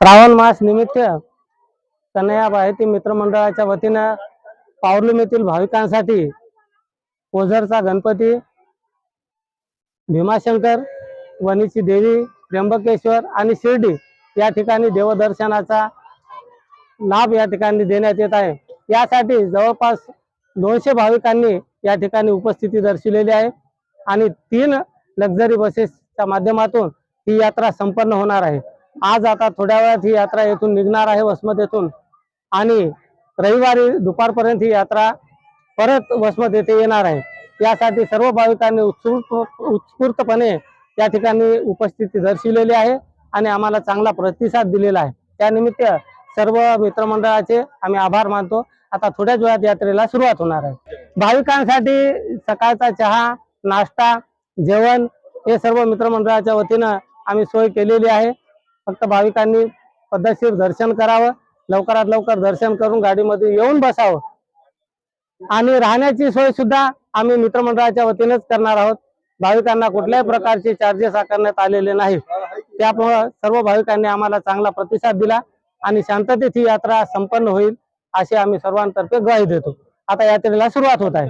श्रावण मास निमित्त कन्हैया बाहेती मित्रमंडळाच्या वतीनं पावलूम येथील भाविकांसाठी ओझरचा गणपती भीमाशंकर वणीची देवी त्र्यंबकेश्वर आणि शिर्डी या ठिकाणी देवदर्शनाचा लाभ या ठिकाणी देण्यात येत आहे. यासाठी जवळपास दोनशे भाविकांनी या ठिकाणी उपस्थिती दर्शवलेली आहे आणि तीन लक्झरी बसेसच्या माध्यमातून ही यात्रा संपन्न होणार आहे. आज आता थोड्या वेळात ही यात्रा येथून निघणार आहे वसमत येथून. आणि रविवारी दुपारपर्यंत ही यात्रा परत वसमत येथे येणार आहे. यासाठी सर्व भाविकांनी उत्स्फूर्त उत्स्फूर्तपणे या ठिकाणी उपस्थिती दर्शवलेली आहे आणि आम्हाला चांगला प्रतिसाद दिलेला आहे. त्यानिमित्त सर्व मित्रमंडळाचे आम्ही आभार मानतो. आता थोड्याच वेळात यात्रेला सुरुवात होणार आहे. भाविकांसाठी सकाळचा चहा नाश्ता जेवण हे सर्व मित्रमंडळाच्या वतीनं आम्ही सोय केलेली आहे. फक्त भाविकांनी पद्धतशीर दर्शन करावं लवकरात लवकर दर्शन करून गाडीमध्ये येऊन बसावं. आणि राहण्याची सोय सुद्धा आम्ही मित्रमंडळाच्या वतीनेच करणार आहोत. भाविकांना कुठल्याही प्रकारचे चार्जेस आकारण्यात आलेले नाही. त्यामुळं सर्व भाविकांनी आम्हाला चांगला प्रतिसाद दिला आणि शांततेत ही यात्रा संपन्न होईल अशी आम्ही सर्वांतर्फे ग्वाही देतो. आता यात्रेला सुरुवात होत आहे.